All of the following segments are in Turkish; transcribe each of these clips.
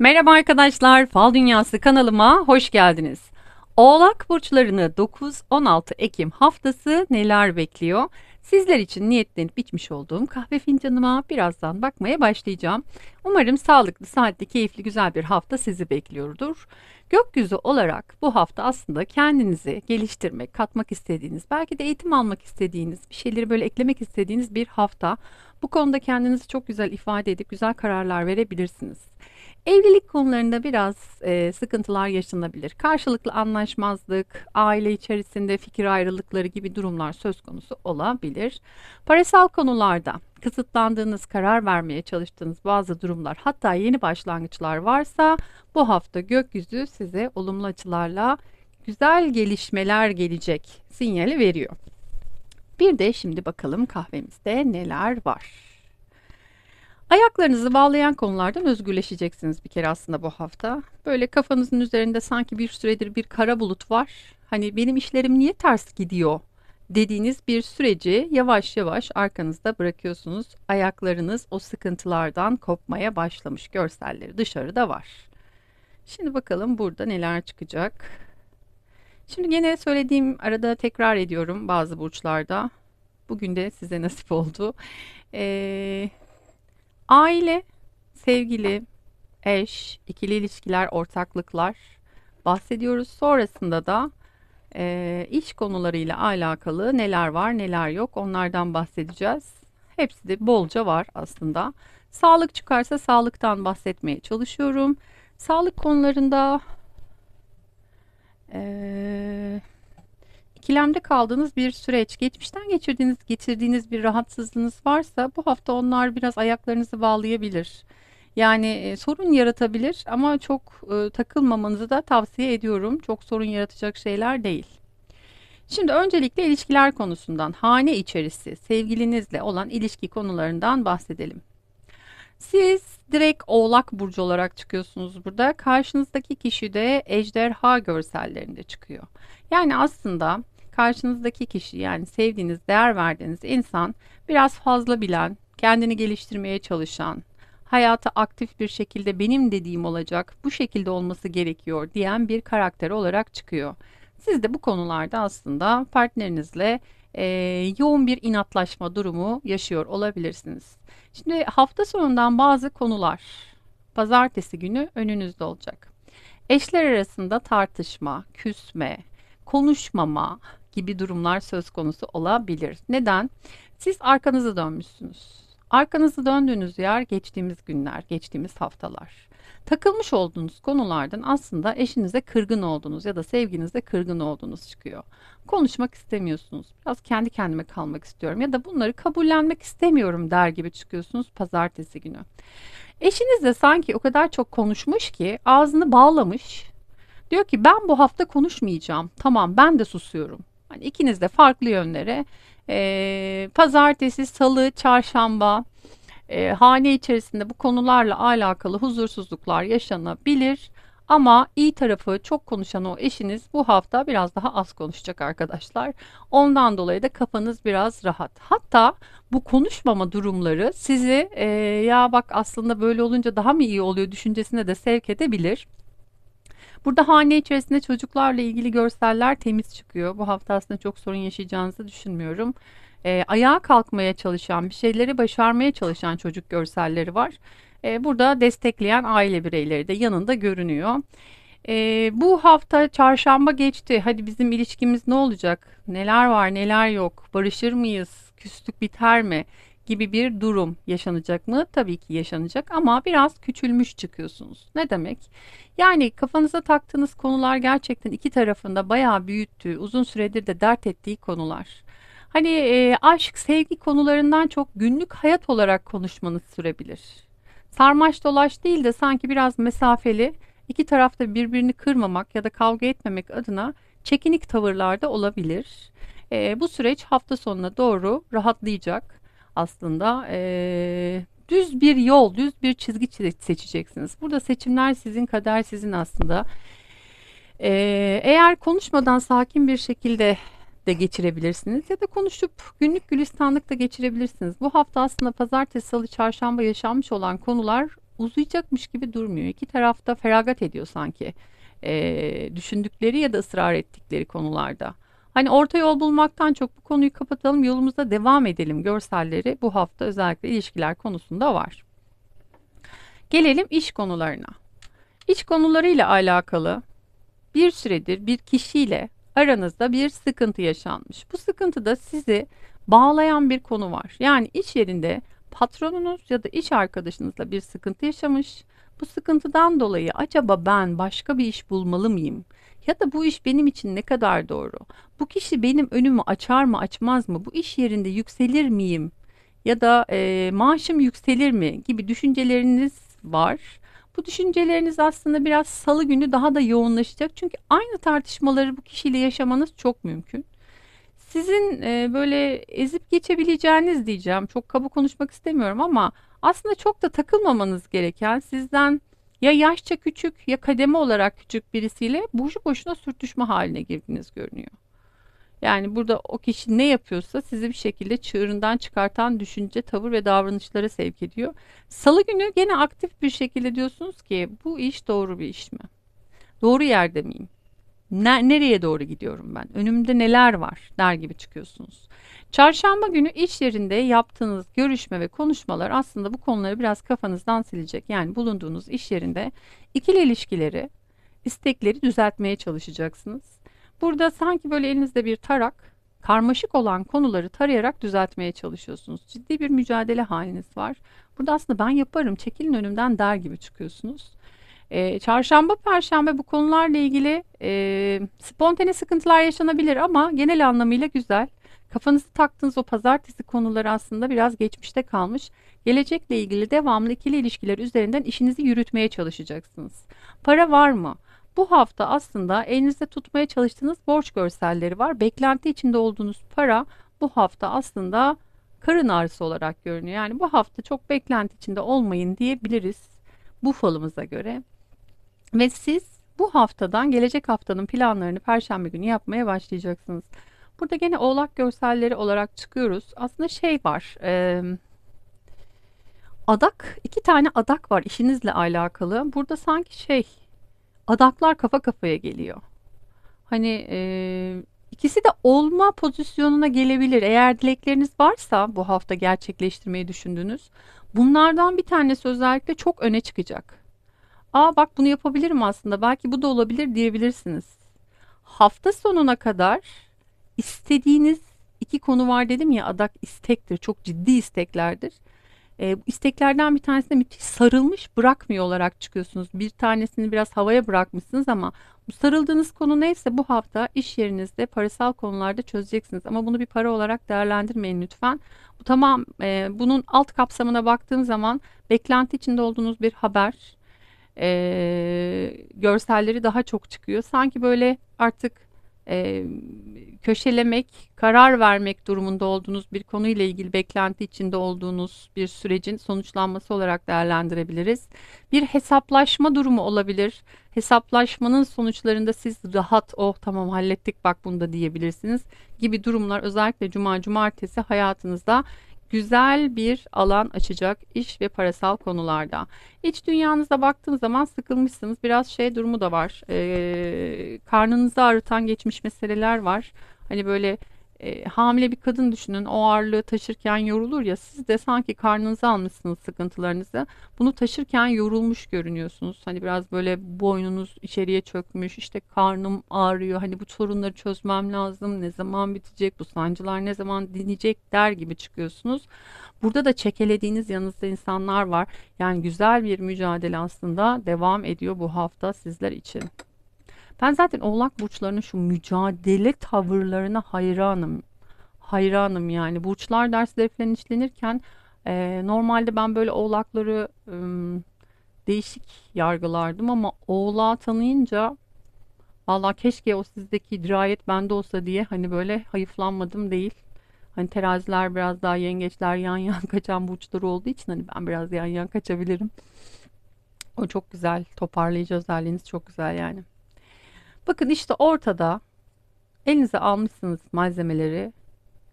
Merhaba arkadaşlar, Fal Dünyası kanalıma hoş geldiniz. Oğlak burçlarını 9-16 Ekim haftası neler bekliyor? Sizler için niyetlenip içmiş olduğum kahve fincanıma birazdan bakmaya başlayacağım. Umarım sağlıklı, saatli, keyifli, güzel bir hafta sizi bekliyordur. Gökyüzü olarak bu hafta aslında kendinizi geliştirmek, katmak istediğiniz, belki de eğitim almak istediğiniz, bir şeyleri böyle eklemek istediğiniz bir hafta. Bu konuda kendinizi çok güzel ifade edip güzel kararlar verebilirsiniz. Evlilik konularında biraz e, sıkıntılar yaşanabilir. Karşılıklı anlaşmazlık, aile içerisinde fikir ayrılıkları gibi durumlar söz konusu olabilir. Parasal konularda kısıtlandığınız, karar vermeye çalıştığınız bazı durumlar, hatta yeni başlangıçlar varsa bu hafta gökyüzü size olumlu açılarla güzel gelişmeler gelecek sinyali veriyor. Bir de şimdi bakalım kahvemizde neler var. Ayaklarınızı bağlayan konulardan özgürleşeceksiniz bir kere aslında bu hafta. Böyle kafanızın üzerinde sanki bir süredir bir kara bulut var. Hani benim işlerim niye ters gidiyor dediğiniz bir süreci yavaş yavaş arkanızda bırakıyorsunuz. Ayaklarınız o sıkıntılardan kopmaya başlamış görselleri dışarıda var. Şimdi bakalım burada neler çıkacak. Şimdi yine söylediğim arada tekrar ediyorum bazı burçlarda. Bugün de size nasip oldu. Ee, Aile, sevgili, eş, ikili ilişkiler, ortaklıklar bahsediyoruz. Sonrasında da e, iş konularıyla alakalı neler var neler yok onlardan bahsedeceğiz. Hepsi de bolca var aslında. Sağlık çıkarsa sağlıktan bahsetmeye çalışıyorum. Sağlık konularında e, ikilemde kaldığınız bir süreç, geçmişten geçirdiğiniz, getirdiğiniz bir rahatsızlığınız varsa bu hafta onlar biraz ayaklarınızı bağlayabilir. Yani e, sorun yaratabilir ama çok e, takılmamanızı da tavsiye ediyorum. Çok sorun yaratacak şeyler değil. Şimdi öncelikle ilişkiler konusundan, hane içerisi, sevgilinizle olan ilişki konularından bahsedelim. Siz direkt Oğlak burcu olarak çıkıyorsunuz burada. Karşınızdaki kişi de ejderha görsellerinde çıkıyor. Yani aslında karşınızdaki kişi yani sevdiğiniz, değer verdiğiniz insan biraz fazla bilen, kendini geliştirmeye çalışan, hayata aktif bir şekilde benim dediğim olacak, bu şekilde olması gerekiyor diyen bir karakter olarak çıkıyor. Siz de bu konularda aslında partnerinizle e, yoğun bir inatlaşma durumu yaşıyor olabilirsiniz. Şimdi hafta sonundan bazı konular pazartesi günü önünüzde olacak. Eşler arasında tartışma, küsme, konuşmama gibi durumlar söz konusu olabilir. Neden? Siz arkanızı dönmüşsünüz. Arkanızı döndüğünüz yer geçtiğimiz günler, geçtiğimiz haftalar. Takılmış olduğunuz konulardan aslında eşinize kırgın olduğunuz ya da sevginize kırgın olduğunuz çıkıyor. Konuşmak istemiyorsunuz. Biraz kendi kendime kalmak istiyorum ya da bunları kabullenmek istemiyorum der gibi çıkıyorsunuz pazartesi günü. Eşiniz de sanki o kadar çok konuşmuş ki ağzını bağlamış. Diyor ki ben bu hafta konuşmayacağım. Tamam ben de susuyorum. Hani ikiniz de farklı yönlere e, pazartesi, salı, çarşamba e, hane içerisinde bu konularla alakalı huzursuzluklar yaşanabilir. Ama iyi tarafı çok konuşan o eşiniz bu hafta biraz daha az konuşacak arkadaşlar. Ondan dolayı da kafanız biraz rahat. Hatta bu konuşmama durumları sizi e, ya bak aslında böyle olunca daha mı iyi oluyor düşüncesine de sevk edebilir. Burada hane içerisinde çocuklarla ilgili görseller temiz çıkıyor. Bu hafta aslında çok sorun yaşayacağınızı düşünmüyorum. E, ayağa kalkmaya çalışan, bir şeyleri başarmaya çalışan çocuk görselleri var. E, burada destekleyen aile bireyleri de yanında görünüyor. E, bu hafta çarşamba geçti. Hadi bizim ilişkimiz ne olacak? Neler var, neler yok? Barışır mıyız? Küslük biter mi? Gibi bir durum yaşanacak mı? Tabii ki yaşanacak ama biraz küçülmüş çıkıyorsunuz. Ne demek? Yani kafanıza taktığınız konular gerçekten iki tarafında bayağı büyüttüğü, uzun süredir de dert ettiği konular. Hani e, aşk, sevgi konularından çok günlük hayat olarak konuşmanız sürebilir. Sarmaş dolaş değil de sanki biraz mesafeli, iki tarafta birbirini kırmamak ya da kavga etmemek adına çekinik tavırlarda olabilir. E, bu süreç hafta sonuna doğru rahatlayacak aslında. E, düz bir yol, düz bir çizgi seçeceksiniz. Burada seçimler sizin, kader sizin aslında. Ee, eğer konuşmadan sakin bir şekilde de geçirebilirsiniz ya da konuşup günlük gülistanlık da geçirebilirsiniz. Bu hafta aslında pazartesi, salı, çarşamba yaşanmış olan konular uzayacakmış gibi durmuyor. İki tarafta feragat ediyor sanki e, düşündükleri ya da ısrar ettikleri konularda. Hani orta yol bulmaktan çok bu konuyu kapatalım, yolumuza devam edelim görselleri bu hafta özellikle ilişkiler konusunda var. Gelelim iş konularına. İş konularıyla alakalı bir süredir bir kişiyle aranızda bir sıkıntı yaşanmış. Bu sıkıntıda sizi bağlayan bir konu var. Yani iş yerinde patronunuz ya da iş arkadaşınızla bir sıkıntı yaşamış. Bu sıkıntıdan dolayı acaba ben başka bir iş bulmalı mıyım? Ya da bu iş benim için ne kadar doğru? Bu kişi benim önümü açar mı açmaz mı? Bu iş yerinde yükselir miyim? Ya da e, maaşım yükselir mi? Gibi düşünceleriniz var. Bu düşünceleriniz aslında biraz salı günü daha da yoğunlaşacak. Çünkü aynı tartışmaları bu kişiyle yaşamanız çok mümkün. Sizin e, böyle ezip geçebileceğiniz diyeceğim. Çok kaba konuşmak istemiyorum ama aslında çok da takılmamanız gereken sizden ya yaşça küçük ya kademe olarak küçük birisiyle boşu boşuna sürtüşme haline girdiğiniz görünüyor. Yani burada o kişi ne yapıyorsa sizi bir şekilde çığırından çıkartan düşünce, tavır ve davranışlara sevk ediyor. Salı günü gene aktif bir şekilde diyorsunuz ki bu iş doğru bir iş mi? Doğru yerde miyim? Ne, nereye doğru gidiyorum ben? Önümde neler var der gibi çıkıyorsunuz. Çarşamba günü iş yerinde yaptığınız görüşme ve konuşmalar aslında bu konuları biraz kafanızdan silecek. Yani bulunduğunuz iş yerinde ikili ilişkileri, istekleri düzeltmeye çalışacaksınız. Burada sanki böyle elinizde bir tarak, karmaşık olan konuları tarayarak düzeltmeye çalışıyorsunuz. Ciddi bir mücadele haliniz var. Burada aslında ben yaparım, çekilin önümden der gibi çıkıyorsunuz. E, çarşamba, perşembe bu konularla ilgili e, spontane sıkıntılar yaşanabilir ama genel anlamıyla güzel. Kafanızı taktığınız o pazartesi konuları aslında biraz geçmişte kalmış. Gelecekle ilgili devamlı ikili ilişkiler üzerinden işinizi yürütmeye çalışacaksınız. Para var mı? Bu hafta aslında elinizde tutmaya çalıştığınız borç görselleri var. Beklenti içinde olduğunuz para bu hafta aslında karın ağrısı olarak görünüyor. Yani bu hafta çok beklenti içinde olmayın diyebiliriz bu falımıza göre. Ve siz bu haftadan gelecek haftanın planlarını perşembe günü yapmaya başlayacaksınız. Burada gene oğlak görselleri olarak çıkıyoruz. Aslında şey var. E, adak, iki tane adak var işinizle alakalı. Burada sanki şey adaklar kafa kafaya geliyor. Hani e, ikisi de olma pozisyonuna gelebilir. Eğer dilekleriniz varsa bu hafta gerçekleştirmeyi düşündünüz. Bunlardan bir tanesi özellikle çok öne çıkacak. Aa bak bunu yapabilirim aslında. Belki bu da olabilir diyebilirsiniz. Hafta sonuna kadar istediğiniz iki konu var dedim ya adak istektir. Çok ciddi isteklerdir. E, isteklerden bir tanesinde müthiş sarılmış bırakmıyor olarak çıkıyorsunuz. Bir tanesini biraz havaya bırakmışsınız ama bu sarıldığınız konu neyse bu hafta iş yerinizde parasal konularda çözeceksiniz. Ama bunu bir para olarak değerlendirmeyin lütfen. Bu tamam e, bunun alt kapsamına baktığım zaman beklenti içinde olduğunuz bir haber e, görselleri daha çok çıkıyor. Sanki böyle artık e, köşelemek, karar vermek durumunda olduğunuz bir konuyla ilgili beklenti içinde olduğunuz bir sürecin sonuçlanması olarak değerlendirebiliriz. Bir hesaplaşma durumu olabilir. Hesaplaşmanın sonuçlarında siz rahat, oh tamam hallettik bak bunu da diyebilirsiniz gibi durumlar özellikle cuma cumartesi hayatınızda güzel bir alan açacak iş ve parasal konularda. İç dünyanıza baktığım zaman sıkılmışsınız. Biraz şey durumu da var. Ee, karnınızı ağrıtan geçmiş meseleler var. Hani böyle e, hamile bir kadın düşünün o ağırlığı taşırken yorulur ya siz de sanki karnınıza almışsınız sıkıntılarınızı. Bunu taşırken yorulmuş görünüyorsunuz. Hani biraz böyle boynunuz içeriye çökmüş işte karnım ağrıyor hani bu sorunları çözmem lazım ne zaman bitecek bu sancılar ne zaman dinecek der gibi çıkıyorsunuz. Burada da çekelediğiniz yanınızda insanlar var. Yani güzel bir mücadele aslında devam ediyor bu hafta sizler için. Ben zaten oğlak burçlarının şu mücadele tavırlarına hayranım. Hayranım yani. Burçlar dersleri falan işlenirken e, normalde ben böyle oğlakları e, değişik yargılardım ama oğlağı tanıyınca valla keşke o sizdeki dirayet bende olsa diye hani böyle hayıflanmadım değil. Hani teraziler biraz daha yengeçler yan yan kaçan burçlar olduğu için hani ben biraz yan yan kaçabilirim. O çok güzel. Toparlayıcı özelliğiniz çok güzel yani. Bakın işte ortada elinize almışsınız malzemeleri.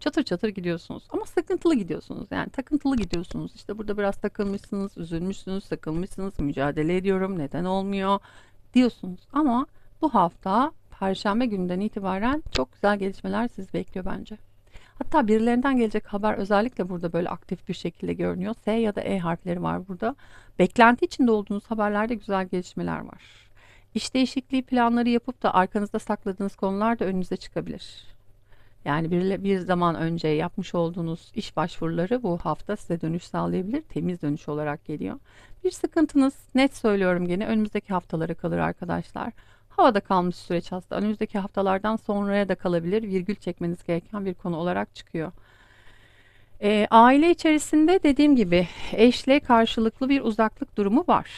Çatır çatır gidiyorsunuz ama sıkıntılı gidiyorsunuz yani takıntılı gidiyorsunuz. İşte burada biraz takılmışsınız, üzülmüşsünüz, sıkılmışsınız, mücadele ediyorum, neden olmuyor diyorsunuz. Ama bu hafta Perşembe günden itibaren çok güzel gelişmeler sizi bekliyor bence. Hatta birilerinden gelecek haber özellikle burada böyle aktif bir şekilde görünüyor. S ya da E harfleri var burada. Beklenti içinde olduğunuz haberlerde güzel gelişmeler var. İş değişikliği planları yapıp da arkanızda sakladığınız konular da önünüze çıkabilir. Yani bir, bir zaman önce yapmış olduğunuz iş başvuruları bu hafta size dönüş sağlayabilir. Temiz dönüş olarak geliyor. Bir sıkıntınız net söylüyorum gene önümüzdeki haftalara kalır arkadaşlar. Havada kalmış süreç aslında önümüzdeki haftalardan sonraya da kalabilir. Virgül çekmeniz gereken bir konu olarak çıkıyor. E, aile içerisinde dediğim gibi eşle karşılıklı bir uzaklık durumu var.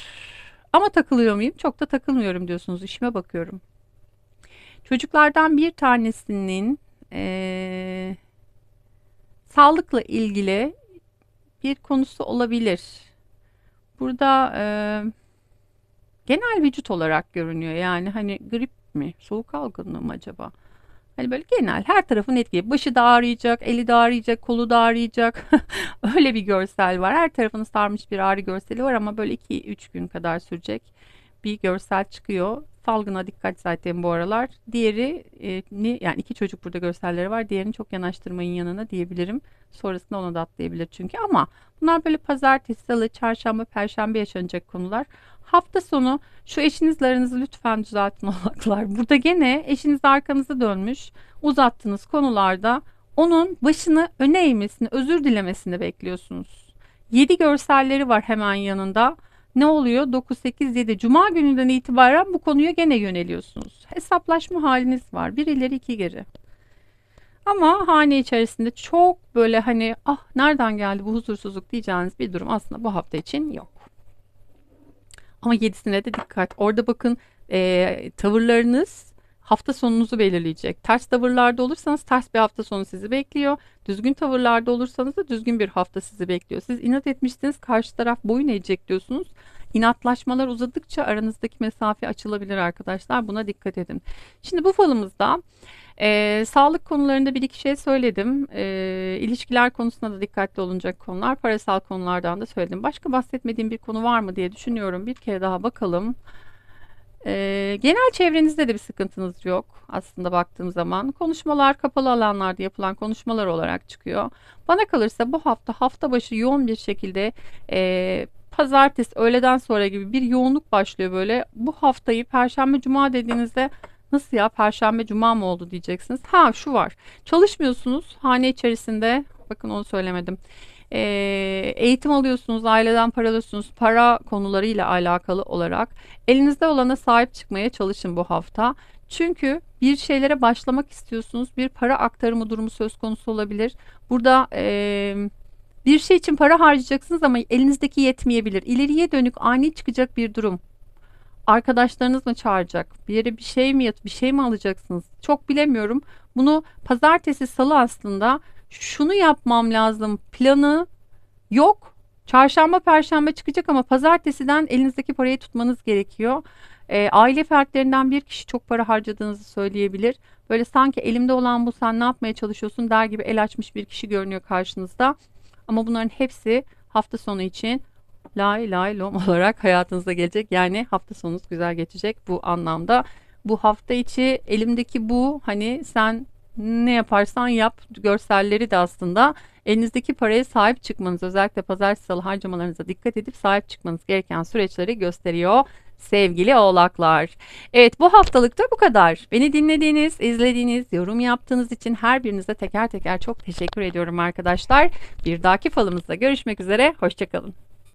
Ama takılıyor muyum? Çok da takılmıyorum diyorsunuz. İşime bakıyorum. Çocuklardan bir tanesinin e, sağlıkla ilgili bir konusu olabilir. Burada e, genel vücut olarak görünüyor. Yani hani grip mi, soğuk algınlığı mı acaba? Hani böyle genel her tarafın etkili. Başı da ağrıyacak, eli de ağrıyacak, kolu da ağrıyacak. Öyle bir görsel var. Her tarafını sarmış bir ağrı görseli var ama böyle 2-3 gün kadar sürecek bir görsel çıkıyor. Salgına dikkat zaten bu aralar. Diğeri e, ni, yani iki çocuk burada görselleri var. Diğerini çok yanaştırmayın yanına diyebilirim. Sonrasında ona da atlayabilir çünkü ama bunlar böyle pazartesi, salı, çarşamba, perşembe yaşanacak konular. Hafta sonu şu eşinizle aranızı lütfen düzeltin oğlaklar. Burada gene eşiniz arkanızı dönmüş uzattığınız konularda onun başını öne eğmesini, özür dilemesini bekliyorsunuz. 7 görselleri var hemen yanında. Ne oluyor? 9, 8, 7. Cuma gününden itibaren bu konuya gene yöneliyorsunuz. Hesaplaşma haliniz var. Bir ileri iki geri. Ama hane içerisinde çok böyle hani ah nereden geldi bu huzursuzluk diyeceğiniz bir durum aslında bu hafta için yok. Ama yedisine de dikkat. Orada bakın e, tavırlarınız hafta sonunuzu belirleyecek. Ters tavırlarda olursanız ters bir hafta sonu sizi bekliyor. Düzgün tavırlarda olursanız da düzgün bir hafta sizi bekliyor. Siz inat etmişsiniz karşı taraf boyun eğecek diyorsunuz. İnatlaşmalar uzadıkça aranızdaki mesafe açılabilir arkadaşlar. Buna dikkat edin. Şimdi bu falımızda e, sağlık konularında bir iki şey söyledim. E, ilişkiler konusunda da dikkatli olunacak konular. Parasal konulardan da söyledim. Başka bahsetmediğim bir konu var mı diye düşünüyorum. Bir kere daha bakalım. E, genel çevrenizde de bir sıkıntınız yok aslında baktığım zaman. Konuşmalar kapalı alanlarda yapılan konuşmalar olarak çıkıyor. Bana kalırsa bu hafta hafta başı yoğun bir şekilde e, pazartesi öğleden sonra gibi bir yoğunluk başlıyor böyle. Bu haftayı perşembe cuma dediğinizde nasıl ya perşembe cuma mı oldu diyeceksiniz. Ha şu var çalışmıyorsunuz hane içerisinde bakın onu söylemedim. E, eğitim alıyorsunuz, aileden para alıyorsunuz, para konularıyla alakalı olarak elinizde olana sahip çıkmaya çalışın bu hafta. Çünkü bir şeylere başlamak istiyorsunuz, bir para aktarımı durumu söz konusu olabilir. Burada e, bir şey için para harcayacaksınız ama elinizdeki yetmeyebilir. İleriye dönük ani çıkacak bir durum. Arkadaşlarınız mı çağıracak? Bir yere bir şey mi bir şey mi alacaksınız? Çok bilemiyorum. Bunu pazartesi salı aslında şunu yapmam lazım planı yok. Çarşamba perşembe çıkacak ama pazartesiden elinizdeki parayı tutmanız gerekiyor. E, aile fertlerinden bir kişi çok para harcadığınızı söyleyebilir. Böyle sanki elimde olan bu sen ne yapmaya çalışıyorsun der gibi el açmış bir kişi görünüyor karşınızda. Ama bunların hepsi hafta sonu için lay lay lom olarak hayatınıza gelecek. Yani hafta sonunuz güzel geçecek bu anlamda. Bu hafta içi elimdeki bu hani sen ne yaparsan yap görselleri de aslında elinizdeki paraya sahip çıkmanız özellikle pazartesi salı harcamalarınıza dikkat edip sahip çıkmanız gereken süreçleri gösteriyor sevgili oğlaklar. Evet bu haftalıkta bu kadar. Beni dinlediğiniz, izlediğiniz, yorum yaptığınız için her birinize teker teker çok teşekkür ediyorum arkadaşlar. Bir dahaki falımızda görüşmek üzere. Hoşçakalın.